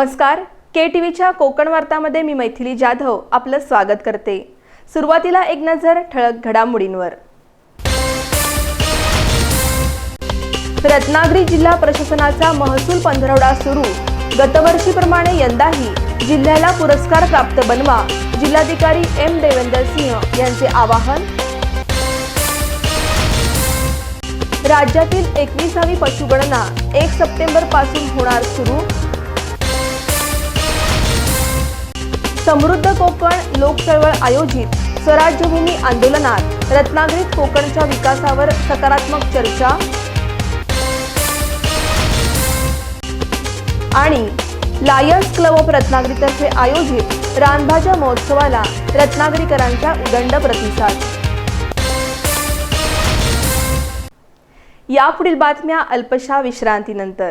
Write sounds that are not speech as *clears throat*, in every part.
नमस्कार. K T व्हीच्या कोकण वार्तामध्ये मी मैथिली जाधव आपलं स्वागत करते. सुरुवातीला एक नजर ठळक घडामोडींवर. रत्नागिरी जिल्हा प्रशासनाचा महसूल पंधरवडा सुरू. गतवर्षीप्रमाणे यंदाही जिल्ह्याला पुरस्कार प्राप्त बनवा जिल्हाधिकारी एम देवेंदर सिंह यांचे आवाहन. राज्यातील एकविसावी पशुगणना एक सप्टेंबरपासून होणार सुरू. समृद्ध कोकण लोकचळवळ आयोजित स्वराज्यभूमी आंदोलनात रत्नागिरीत कोकणच्या विकासावर सकारात्मक चर्चा आणि लायन्स क्लब ऑफ रत्नागिरीतर्फे आयोजित रानभाज्या महोत्सवाला रत्नागिरीकरांचा उदंड प्रतिसाद. यापुढील बातम्या अल्पशा विश्रांतीनंतर.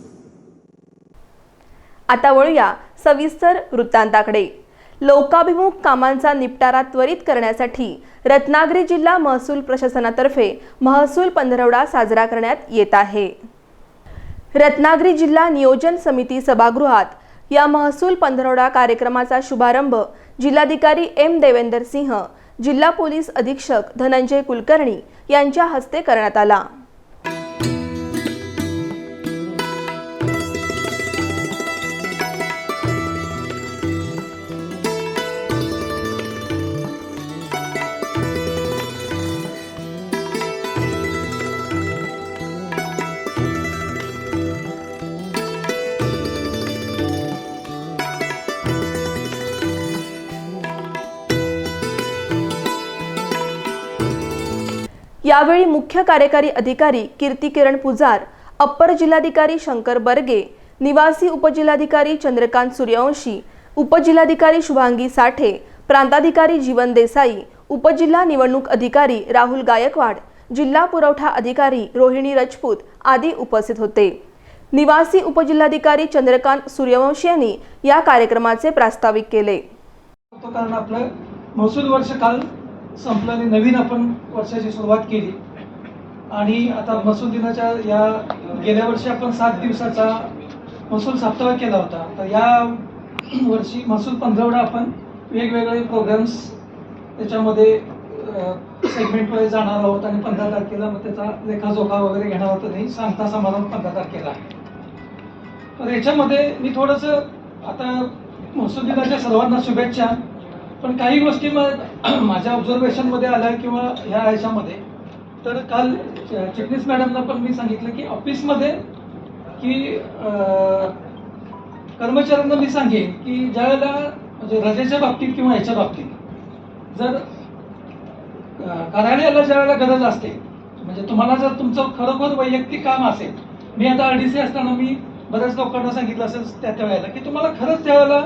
आता वळूया सविस्तर वृत्तांताकडे. लोकाभिमुख कामांचा निपटारा त्वरित करण्यासाठी रत्नागिरी जिल्हा महसूल प्रशासनातर्फे महसूल पंधरवडा साजरा करण्यात येत आहे. रत्नागिरी जिल्हा नियोजन समिती सभागृहात या महसूल पंधरवडा कार्यक्रमाचा शुभारंभ जिल्हाधिकारी एम देवेंदर सिंह जिल्हा पोलीस अधीक्षक धनंजय कुलकर्णी यांच्या हस्ते करण्यात आला. यावेळी मुख्य कार्यकारी अधिकारी कीर्ती किरण पुजार अप्पर जिल्हाधिकारी शंकर बर्गे निवासी उपजिल्हाधिकारी चंद्रकांत सूर्यवंशी उपजिल्हाधिकारी शुभांगी साठे प्रांताधिकारी जीवन देसाई उपजिल्हा निवडणूक अधिकारी राहुल गायकवाड जिल्हा पुरवठा अधिकारी रोहिणी राजपूत आदी उपस्थित होते. निवासी उपजिल्हाधिकारी चंद्रकांत सूर्यवंशी यांनी या कार्यक्रमाचे प्रास्ताविक केले. कारण आपलं महसूल वर्ष काल संपलं आणि नवीन आपण वर्षाची सुरुवात केली. आणि आता महसूल दिनाच्या या गेल्या वर्षी आपण सात दिवसाचा महसूल सप्ताह केला होता. तर या वर्षी महसूल पंधरवडा आपण वेगवेगळे प्रोग्राम्स त्याच्यामध्ये सेगमेंटमध्ये जाणार आहोत आणि पंधरा तारखेला मग त्याचा लेखाजोखा वगैरे घेणार होता आणि सांगता समारंभ पंधरा तारखेला तर याच्यामध्ये मी थोडंसं आता महसूल दिनाच्या सर्वांना शुभेच्छा. पण काही गोष्टी म- *clears throat* माझ्या ऑब्झर्वेशनमध्ये आल्या किंवा ह्या ह्याच्यामध्ये. तर काल च- चिटणीस मॅडमना पण मी सांगितलं की ऑफिसमध्ये की कर्मचाऱ्यांना मी सांगेन की ज्या वेळेला म्हणजे रजेच्या बाबतीत किंवा ह्याच्या बाबतीत जर कार्यालयाला ज्या वेळेला गरज असते म्हणजे तुम्हाला जर तुमचं खरोखर वैयक्तिक काम असेल मी आता अडीसी असताना मी बऱ्याच लोकांना सांगितलं असेल त्या त्या वेळेला की तुम्हाला खरंच त्यावेळेला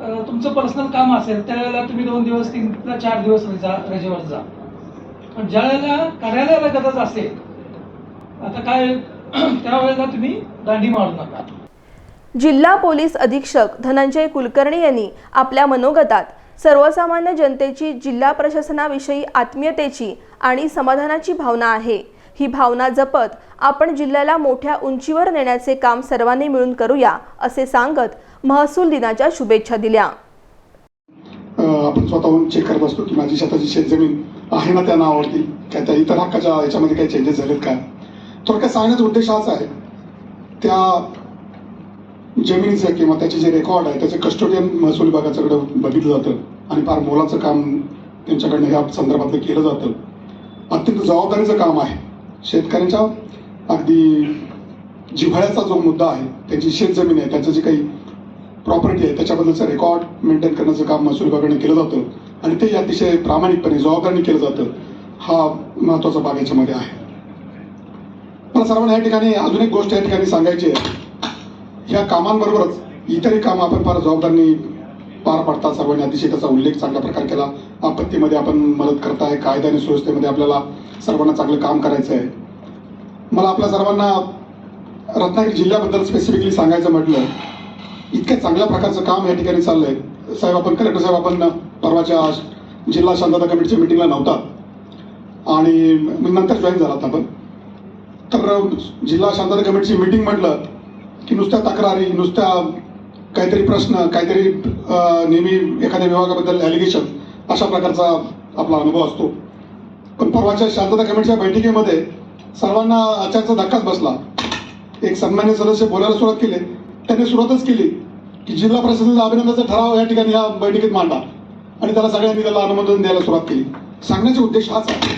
तुमचं पर्सनल काम असेल त्यावेळेला तुम्ही दोन दिवस तीन चार दिवस रजा रजेवर जा. पण ज्या वेळेला कार्यालयाला गरज असेल आता काय *clears throat* त्यावेळेला तुम्ही दांडी मारू नका. जिल्हा पोलीस अधीक्षक धनंजय कुलकर्णी यांनी आपल्या मनोगतात सर्वसामान्य जनतेची जिल्हा प्रशासनाविषयी आत्मीयतेची आणि समाधानाची भावना आहे. ही भावना जपत आपण जिल्ह्याला मोठ्या उंचीवर नेण्याचे काम सर्वांनी मिळून करूया असे सांगत महसूल दिनाच्या शुभेच्छा दिल्या. आपण स्वतःहून चेक करत असतो की माझी स्वतःची शेतजमीन आहे ना त्या नावावरती? काय त्या इतर हक्काच्या याच्यामध्ये काही चेंजेस झालेत काय थोडक्यात सांगण्याचा उद्देश हाच आहे. त्या जमिनीचं किंवा त्याचे जे रेकॉर्ड आहे त्याचे कस्टोडियन महसूल विभागाच्याकडे बघितलं जातं आणि फार मोलाचं काम त्यांच्याकडनं ह्या संदर्भातलं केलं जातं. अत्यंत जबाबदारीचं काम आहे. शेतकऱ्यांच्या अगदी जिव्हाळ्याचा जो मुद्दा आहे त्यांची शेतजमीन आहे त्याचं जे काही प्रॉपर्टी आहे त्याच्याबद्दलचं रेकॉर्ड मेंटेन करण्याचं काम महसूल विभागाने केलं जातं. आणि ते अतिशय प्रामाणिकपणे जबाबदारीने केलं जातं. हा महत्त्वाचा भाग याच्यामध्ये आहे. मला सर्वांना या ठिकाणी अजून एक गोष्ट या ठिकाणी सांगायची आहे. ह्या कामांबरोबरच इतरही कामं आपण फार जबाबदारीने पार पाडतात सर्वांनी. अतिशय त्याचा उल्लेख चांगल्या प्रकारे केला. आपत्तीमध्ये आपण मदत करताय कायदा आणि सुव्यवस्थेमध्ये आपल्याला सर्वांना चांगलं काम करायचं आहे. मला आपल्या सर्वांना रत्नागिरी जिल्ह्याबद्दल स्पेसिफिकली सांगायचं म्हटलं इतक्या चांगल्या प्रकारचं काम या ठिकाणी चाललंय. साहेब आपण कलेक्टर साहेब आपण परवाच्या जिल्हा शांतता कमिटीच्या मिटिंगला नव्हता. आणि मी नंतर जॉईन झालात आपण. तर जिल्हा शांतता कमिटीची मिटिंग म्हटलं की नुसत्या तक्रारी नुसत्या काहीतरी प्रश्न काहीतरी नेहमी एखाद्या विभागाबद्दल ॲलिगेशन अशा प्रकारचा आपला अनुभव असतो. पण परवाच्या शांतता कमिटीच्या बैठकीमध्ये सर्वांना अचानक धक्काच बसला. एक सन्मान्य सदस्य बोलायला सुरुवात केली. त्यांनी सुरुवातच केली की जिल्हा प्रशासनाचा अभिनंदनाचा ठराव या ठिकाणी या बैठकीत मांडा आणि त्याला सगळ्यांनी त्याला अनुमोदन द्यायला सुरुवात केली. सांगण्याचा उद्देश हाच आहे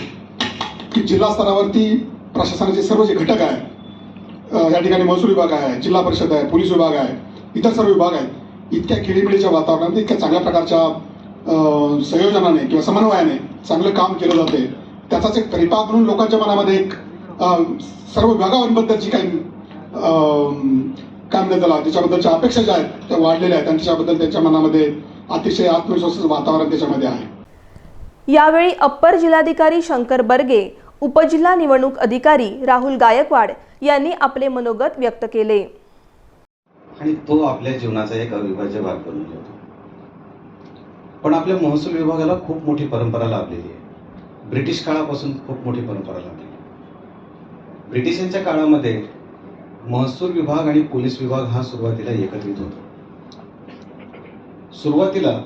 की जिल्हा स्तरावरती प्रशासनाचे सर्व जे घटक आहे या ठिकाणी महसूल विभाग आहे जिल्हा परिषद आहे पोलीस विभाग आहे इतर सर्व विभाग आहेत इतक्या खेळीमेळीच्या वातावरणात इतक्या चांगल्या प्रकारच्या संयोजनाने किंवा समन्वयाने चांगलं काम केलं जाते. त्याचाच एक परिपाक म्हणून लोकांच्या मनामध्ये एक सर्व सर्व विभागांबद्दलची काही म्हणतात त्याला त्याच्याबद्दलच्या अपेक्षा ज्या आहेत त्या वाढलेल्या आहेत. आणि त्याच्याबद्दल त्यांच्या मनामध्ये अतिशय आत्मविश्वासाचं वातावरण त्याच्यामध्ये आहे. यावेळी अप्पर जिल्हाधिकारी शंकर बर्गे उपजिल्हा निवडणूक अधिकारी राहुल गायकवाड यांनी आपले मनोगत व्यक्त केले. आणि तो आपल्या जीवनाचा एक अविभाज्य भाग बनून जातो. पण आपल्या महसूल विभागाला खूप मोठी परंपरा लाभलेली आहे. ब्रिटिश काळापासून खूप मोठी परंपरा लाभलेली ब्रिटिशांच्या काळामध्ये महसूल विभाग आणि पोलीस विभाग हा सुरुवातीला एकत्रित होतो. सुरुवातीला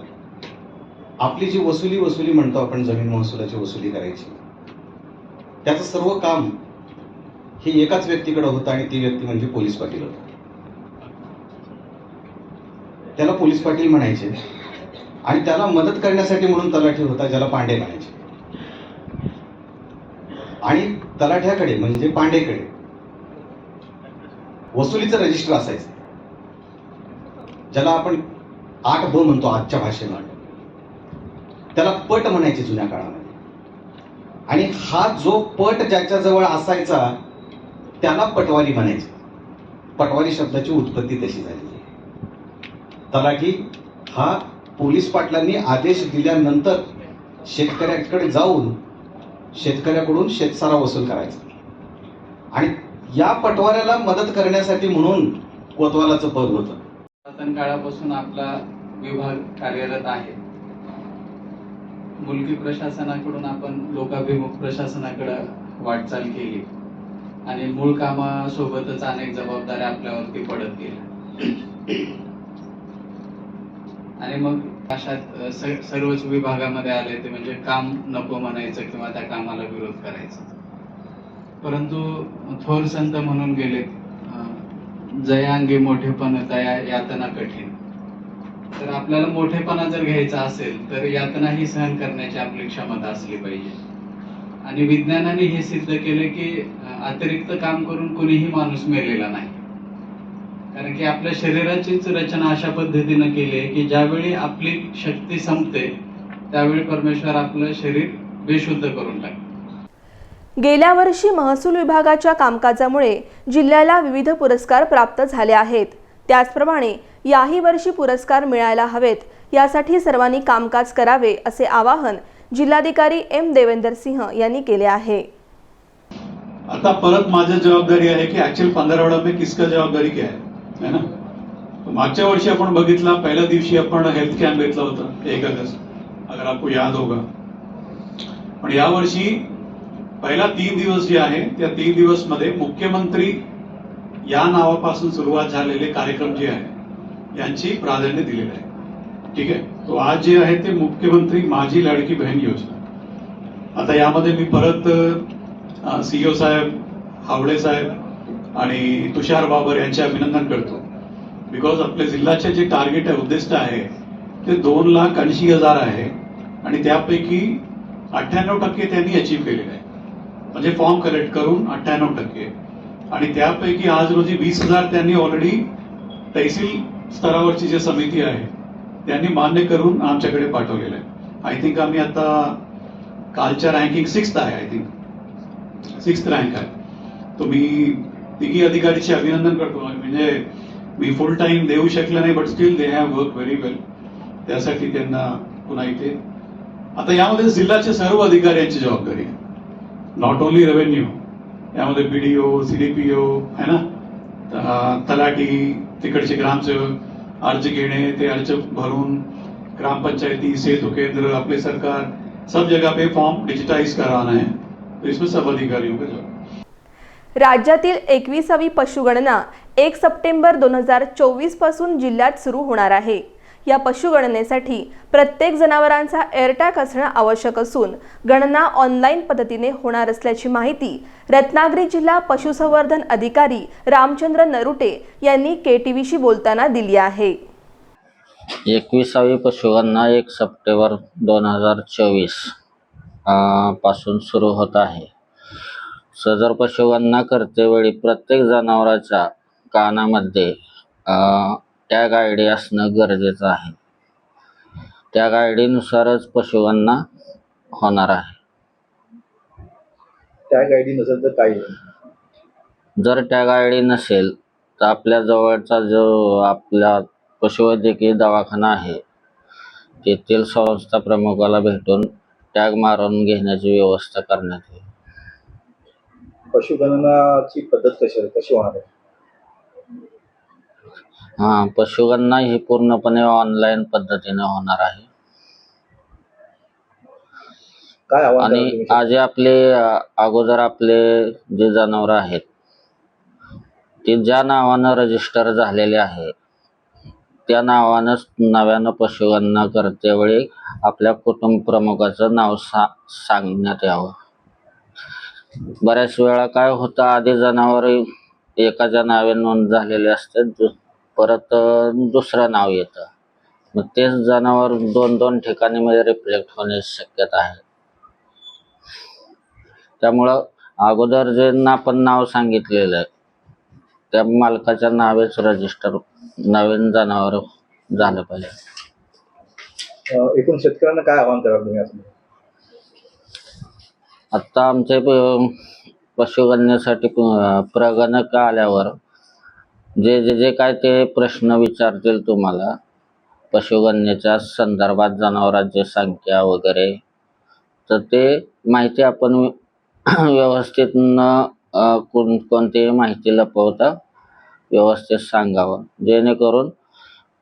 आपली जी वसुली वसुली म्हणतो आपण जमीन महसुलाची वसुली करायची. त्याचं सर्व काम हे एकाच व्यक्तीकडे होतं आणि ती व्यक्ती म्हणजे पोलीस पाटील होता. त्याला पोलीस पाटील म्हणायचे आणि त्याला मदत करण्यासाठी म्हणून तलाठी होता ज्याला पांडे म्हणायचे. आणि तलाठ्याकडे म्हणजे पांडेकडे वसुलीचं रजिस्टर असायचं. ज्याला आपण आठ ब म्हणतो आजच्या भाषेनं त्याला पट म्हणायचे जुन्या काळामध्ये. आणि हा जो पट ज्याच्याजवळ असायचा त्याला पटवारी म्हणायचे. पटवारी शब्दाची उत्पत्ती तशी झाली. तलाठी हा पोलीस पाटलांनी आदेश दिल्यानंतर शेतकऱ्याकडे जाऊन शेतकऱ्याकडून शेतसारा वसूल करायचा. आणि या पटवाऱ्याला मदत करण्यासाठी म्हणून कोतवालाचं पद होतं. पुरातन काळापासून आपला विभाग कार्यरत आहे. मुलगी प्रशासनाकडून आपण लोकाभिमुख प्रशासनाकडे वाटचाल केली. आणि मूळ कामासोबतच अनेक जबाबदाऱ्या आपल्यावरती पडत गेल्या. आणि मग अशा सर्वच विभागामध्ये आले ते म्हणजे काम नको म्हणायचं किंवा त्या कामाला विरोध करायचा. परंतु थोर संत म्हणून गेले जयांगी मोठेपण तया यातना कठीण. तर आपल्याला मोठेपणा जर घ्यायचा असेल तर यातना ही सहन करण्याची आपली क्षमता असली पाहिजे. आणि विज्ञानाने हे सिद्ध केले की अतिरिक्त काम करून कोणीही माणूस मेलेला नाही. कारण की आपल्या शरीराचीच रचना अशा पद्धतीनं केली आहे की ज्यावेळी आपली शक्ती संपते त्यावेळी परमेश्वर आपलं शरीर बेशुद्ध करून टाकतो. गेल्या वर्षी महसूल विभागाच्या कामकाजामुळे जिल्ह्याला विविध पुरस्कार प्राप्त झाले आहेत. त्याचप्रमाणे याही वर्षी पुरस्कार मिळायला हवेत यासाठी सर्वांनी कामकाज करावे असे आवाहन जिल्हाधिकारी एम. देवेंदर सिंह यांनी केले आहे. आता परत माझी जबाबदारी आहे की ऍक्च्युअल पंधरावडा में किसका जबाबदारी क्या है है ना? मागच्या वर्षी आपण बघितला पहिल्या दिवशी आपण हेल्थ कॅम्प घेतला होता एक ऑगस्ट. अगर आपको याद होगा. पण यावर्षी पहिला तीन दिवस जे आहे त्या तीन दिवसमध्ये मुख्यमंत्री या नावापासून सुरुवात झालेले कार्यक्रम जे आहे यांची प्राधान्य दिलेलं आहे. ठीक आहे? तो आज जे आहे ते मुख्यमंत्री माझी लाडकी बहीण योजना. आता यामध्ये मी परत सीईओ साहेब हावडे साहेब आणि तुषार बाबर यांचे अभिनंदन करतो. बिकॉज आपले जिल्ह्याचे जे टार्गेट आहे उद्दिष्ट आहे ते दोन लाख ऐंशी हजार आहे आणि त्यापैकी अठ्ठ्याण्णव टक्के त्यांनी अचीव केलेलं आहे. म्हणजे फॉर्म कलेक्ट करून अठ्ठ्याण्णव टक्के. आणि त्यापैकी आज रोजी वीस हजार त्यांनी ऑलरेडी तहसील स्तरावरची जी समिती आहे त्यांनी मान्य करून आमच्याकडे पाठवलेलं आहे. आय थिंक आम्ही आता कालच्या रँकिंग सिक्स्थ आहे आय थिंक सिक्स्थ रँक आहे. तो मी तिघी अधिकारीचे अभिनंदन करतो. म्हणजे मी फुल टाइम देऊ शकले नाही but still they have work very well त्यासाठी त्यांना पुन्हा इथे. आता यामध्ये जिल्ह्याचे सर्व अधिकाऱ्यांची जबाबदारी आहे. नॉट ओन्ली रेव्हेन्यू यामध्ये B D O C D P O आहे ना? तलाठी तिकडचे ग्रामसेवक अर्ज घेणे ते अर्ज भरून ग्रामपंचायती सेतु केंद्र अपने सरकार सब जगह पे फॉर्म डिजिटाइज कराना है. तो इसमें सब अधिकारियों का जवाब राज्यातील एकविसावी पशुगणना एक सप्टेंबर दोन हजार चोवीसपासून जिल्ह्यात सुरू होणार आहे. या पशुगणनेसाठी प्रत्येक जनावरांचा एअरटॅग असणं आवश्यक असून गणना ऑनलाईन पद्धतीने होणार असल्याची माहिती रत्नागिरी जिल्हा पशुसंवर्धन अधिकारी रामचंद्र नरुटे यांनी केटीव्हीशी बोलताना दिली आहे. एकविसावी पशुगणना एक सप्टेंबर दोन हजार चोवीसपासून सुरू होत आहे. सदर पशुगणना करतेवेळी प्रत्येक जनावराच्या कानामध्ये टॅग आय डी असणं गरजेचं आहे. टॅग आय डीनुसारच पशुगणना होणार आहे. टॅग आय डी नसेल तर काही जर टॅग आय डी नसेल तर आपल्या जवळचा जो आपला पशुवैद्यकीय दवाखाना आहे तेथील संस्था प्रमुखाला भेटून टॅग मारून घेण्याची व्यवस्था करण्यात येईल. पशुगणनाची पद्धत कशी कशी होणार आहे? हां पशुगणना ही पूर्णपणे ऑनलाईन पद्धतीने होणार आहे काय आव्हान आणि? आधी आपले अ, अगोदर आपले जे जनावरं आहेत ते ज्या नावानं रजिस्टर झालेले आहे त्या नावानंच नव्यानं पशुगणना करतेवेळी आपल्या कुटुंब प्रमुखाचं नाव सा सांगण्यात यावं बऱ्याच वेळा काय होतं आधी जनावर एकाच्या नावे नोंद झालेले असते दु- परत दुसरं नाव येतं. मग तेच जनावर दोन दोन ठिकाणी मध्ये रिफ्लेक्ट होण्याची शक्यता आहे. त्यामुळं अगोदर जे आपण नाव सांगितलेलं आहे त्या मालकाच्या नावेच रजिस्टर नवीन जनावर झालं पाहिजे. एकूण शेतकऱ्यांना काय आव्हान असं आत्ता आमचे पशुगणनेसाठी प्रगणक आल्यावर जे जे जे काय ते प्रश्न विचारतील तुम्हाला पशुगणनेच्या संदर्भात जनावरांची संख्या वगैरे तर ते माहिती आपण *clears throat* व्यवस्थित न कोण कोणतीही माहिती लपवता व्यवस्थित सांगावं. जेणेकरून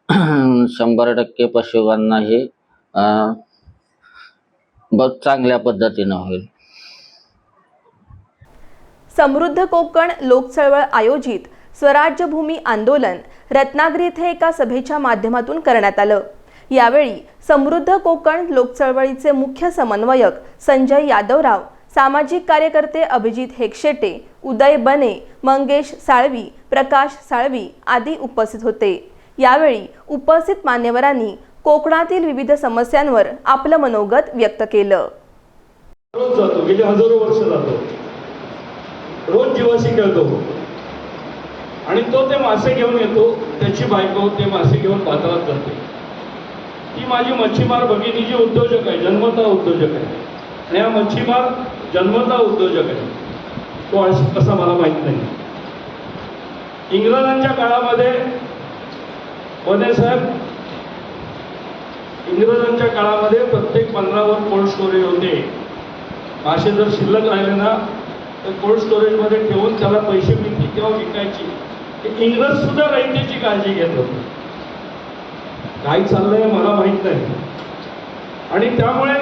*clears throat* शंभर टक्के पशुगणना ही बघ चांगल्या पद्धतीनं होईल. समृद्ध कोकण लोकचळवळ आयोजित स्वराज्यभूमी आंदोलन रत्नागिरी येथे एका सभेच्या माध्यमातून करण्यात आलं. यावेळी समृद्ध कोकण लोकचळवळीचे मुख्य समन्वयक संजय यादवराव सामाजिक कार्यकर्ते अभिजित हेगशेटे उदय बने मंगेश साळवी प्रकाश साळवी आदी उपस्थित होते. यावेळी उपस्थित मान्यवरांनी कोकणातील विविध समस्यांवर आपलं मनोगत व्यक्त केलं. रोज जातो गेले हजारो वर्ष जातो. रोज जीवाशी खेळतो. आणि तो ते मासे घेऊन येतो त्याची बायको ते मासे घेऊन बाजारात जाते. ती माझी मच्छीमार भगिनी जी उद्योजक आहे जन्मता उद्योजक आहे. आणि हा मच्छीमार जन्मता उद्योजक आहे. तो असा मला माहीत नाही. इंग्रजांच्या काळामध्ये वने साहेब इंग्रजांच्या काळामध्ये प्रत्येक पंधरावर कोल्ड स्टोरेज होते. मासे जर शिल्लक राहिले ना तर कोल्ड स्टोरेजमध्ये ठेवून त्याला पैसे मिळतील तेव्हा विकायची. इंग्रज सुद्धा रयतेची काळजी घेत होते. काय चाललंय मला माहीत नाही. आणि त्यामुळे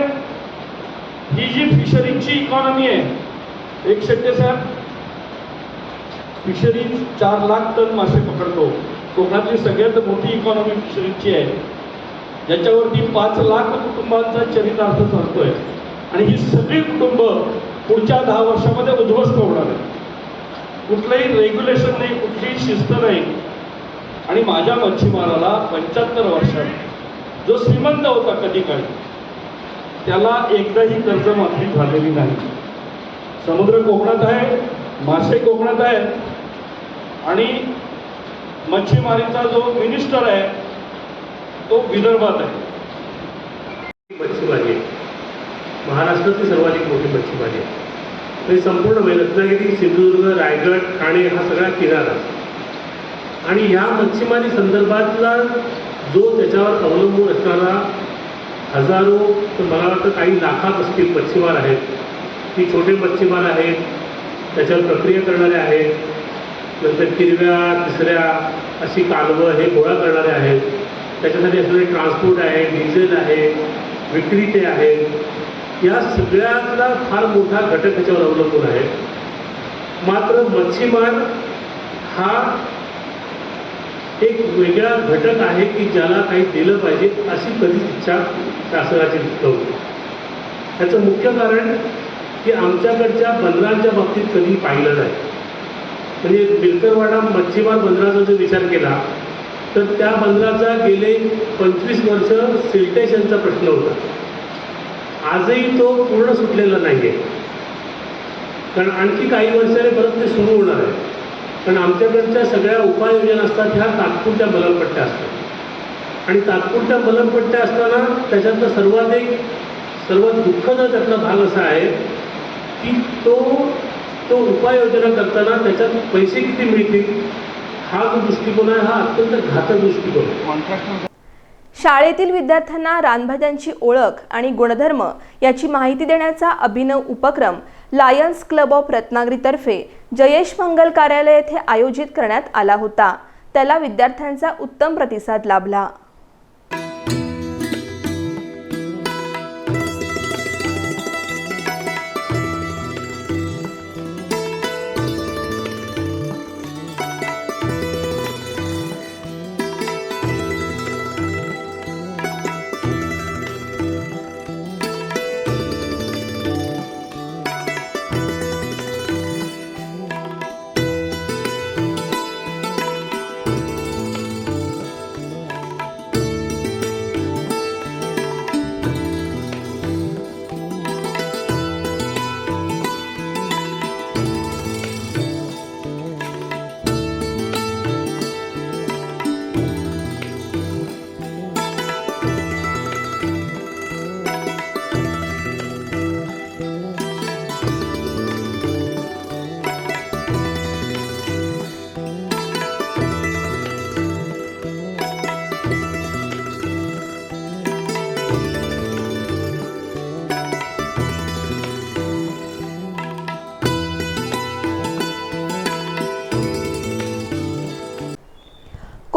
ही जी फिशरीजची इकॉनॉमी आहे एक शेट्टे साहेब फिशरीज चार लाख टन मासे पकडतो. कोकणातली सगळ्यात मोठी इकॉनॉमी फिशरीजची आहे. ज्याच्यावरती पाच लाख कुटुंबांचा चरितार्थ चालतोय. आणि ही सगळी कुटुंब पुढच्या दहा वर्षामध्ये उद्ध्वस्त होणार आहे कुठलंही रेग्युलेशन नाही कुठलीही शिस्त नाही. आणि माझ्या मच्छीमाराला पंच्याहत्तर वर्षात जो श्रीमंत होता कधी काळी त्याला एकदाही कर्जमाफी झालेली नाही. समुद्र कोकणात आहे मासे कोकणात आहेत आणि मच्छीमारीचा जो मिनिस्टर आहे तो विदर्भात आहे. मच्छीमारी आहे. महाराष्ट्रातली सर्वाधिक मोठी मच्छीमारी आहे. म्हणजे संपूर्ण म्हणजे रत्नागिरी सिंधुदुर्ग रायगड ठाणे हा सगळा किनारा. आणि ह्या मच्छीमारी संदर्भातला जो त्याच्यावर अवलंबून असणारा हजारो तर मला वाटतं काही लाखात असतील मच्छीमार आहेत. ती छोटे मच्छीमार आहेत त्याच्यावर प्रक्रिया करणारे आहेत. नंतर किरव्या तिसऱ्या अशी कालवं हे गोळा करणारे आहेत. त्याच्यासाठी असणारे ट्रान्सपोर्ट आहे डिझेल आहे विक्री ते आहेत. या सगळ्यातला फार मोठा घटक त्याच्यावर अवलंबून आहे. मात्र मच्छीमार हा एक वेगळा घटक आहे की ज्याला काही दिलं पाहिजे अशी कधीच इच्छा शासनाची नव्हती त्याचं मुख्य कारण की आमच्याकडच्या बंदरांच्या बाबतीत कधी पाहिलं नाही. म्हणजे बिलकरवाडा मच्छीमार बंदराचा जर विचार केला तर त्या बंदराचा गेले पंचवीस वर्ष सिल्टेशनचा प्रश्न होता. आजही तो पूर्ण सुटलेला नाही आहे कारण आणखी काही वर्षाने परत ते सुरू होणार आहे. पण आमच्याकडच्या सगळ्या उपाययोजना असतात ह्या तात्पुरत्या बलमपट्ट्या असतात. आणि तात्पुरत्या बलमपट्ट्या असताना त्याच्यातलं सर्वात एक सर्वात दुःखदा त्यातला भाग असा आहे की तो तो उपाययोजना करताना त्याच्यात पैसे किती मिळतील हा जो दृष्टिकोन आहे हा अत्यंत घातक दृष्टिकोन आहे. शाळेतील विद्यार्थ्यांना रानभाज्यांची ओळख आणि गुणधर्म याची माहिती देण्याचा अभिनव उपक्रम लायन्स क्लब ऑफ रत्नागिरीतर्फे जयेश मंगल कार्यालय येथे आयोजित करण्यात आला होता. त्याला विद्यार्थ्यांचा उत्तम प्रतिसाद लाभला.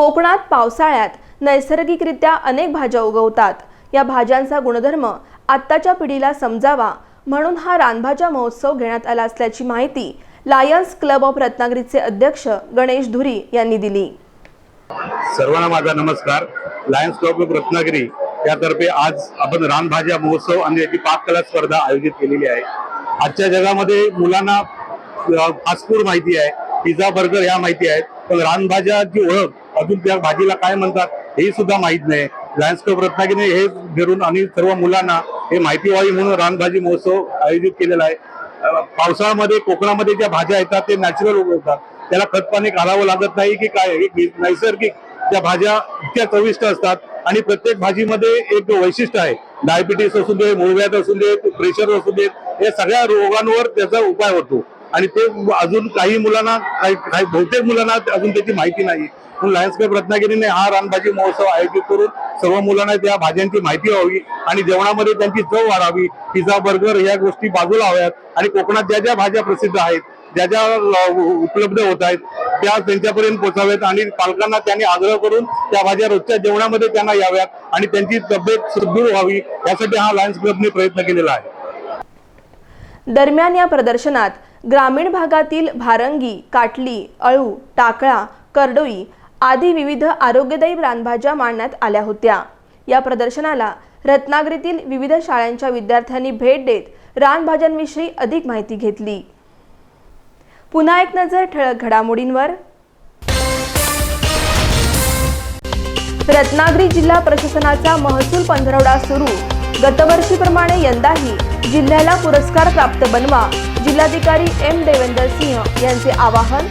कोकणात पावसाळ्यात नैसर्गिकरित्या अनेक भाज्या उगवतात. या भाज्यांचा गुणधर्म आत्ताच्या पिढीला समजावा म्हणून हा रानभाज्या महोत्सव घेण्यात आला असल्याची माहिती लायन्स क्लब ऑफ रत्नागिरीचे अध्यक्ष गणेश धुरी यांनी दिली. सर्वांना माझा नमस्कार. लायन्स क्लब ऑफ रत्नागिरी यातर्फे आज आपण रानभाज्या महोत्सव आणि याची पाककला स्पर्धा आयोजित केलेली आहे. आजच्या जगामध्ये मुलांना फास्ट फूड माहिती आहे पिझ्झा बर्गर ह्या माहिती आहेत. पण रानभाज्याची ओळख अजून त्या भाजीला काय म्हणतात हे सुद्धा माहीत नाही. लायन्स क्लब रत्नागिरी हे धरून आणि सर्व मुलांना हे माहिती व्हावी म्हणून रानभाजी महोत्सव आयोजित केलेला आहे. पावसाळ्यामध्ये कोकणामध्ये ज्या भाज्या येतात ते नॅचरल उगवतात. त्याला खतपाणी घालावं लागत नाही की काय? हे नैसर्गिक त्या भाज्या इतक्या चविष्ट असतात आणि प्रत्येक भाजीमध्ये एक वैशिष्ट्य आहे. डायबिटीस असू दे मूळव्याध असू दे प्रेशर असू दे हे सगळ्या रोगांवर त्याचा उपाय होतो. आणि ते अजून काही मुलांना काही काही बहुतेक मुलांना अजून त्याची माहिती नाही म्हणून लायन्स क्लब रत्नागिरीने हा रानभाजी महोत्सव आयोजित करून सर्व मुलांना त्या भाज्यांची माहिती व्हावी आणि जेवणामध्ये त्यांची चव वाढावी. पिझ्झा बर्गर या गोष्टी बाजूला हव्यात. आणि कोकणात ज्या ज्या भाज्या प्रसिद्ध आहेत ज्या ज्या उपलब्ध होत आहेत त्या त्यांच्यापर्यंत पोहोचाव्यात आणि पालकांना त्यांनी आग्रह करून त्या भाज्या रोजच्या जेवणामध्ये त्यांना याव्यात आणि त्यांची तब्येत सुदृढ व्हावी यासाठी हा लायन्स क्लबने प्रयत्न केलेला आहे. दरम्यान या प्रदर्शनात ग्रामीण भागातील भारंगी काटली अळू टाकळा करडोई आदी विविध आरोग्यदायी रानभाज्या मांडण्यात आल्या होत्या. या प्रदर्शनाला रत्नागिरीतील विविध शाळांच्या विद्यार्थ्यांनी भेट देत रानभाज्यांविषयी अधिक माहिती घेतली. पुन्हा एक नजर ठळक घडामोडींवर. रत्नागिरी जिल्हा प्रशासनाचा महसूल पंधरवडा सुरू. गतवर्षीप्रमाणे यंदाही जिल्ह्याला पुरस्कार प्राप्त बनवा. जिल्हाधिकारी एम देवेंदर सिंह यांचे आवाहन.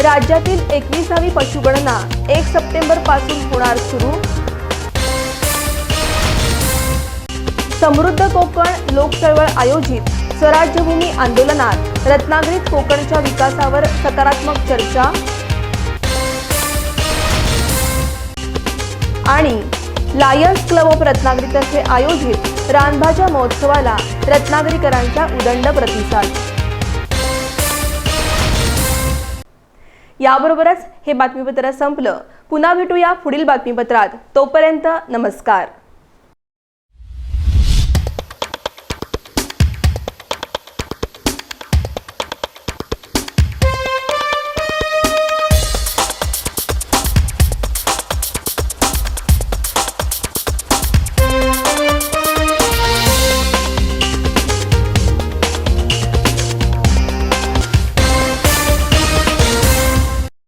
राज्यातील एकविसावी पशुगणना एक सप्टेंबरपासून होणार सुरू. समृद्ध कोकण लोकचळवळ आयोजित स्वराज्यभूमी आंदोलनात रत्नागिरीत कोकणच्या विकासावर सकारात्मक चर्चा. आणि लायन्स क्लब ऑफ रत्नागिरीतर्फे आयोजित रानभाज्या महोत्सवाला रत्नागिरीकरांचा उदंड प्रतिसाद. याबरोबरच हे बातमीपत्र संपलं. पुन्हा भेटूया पुढील बातमीपत्रात. तोपर्यंत नमस्कार.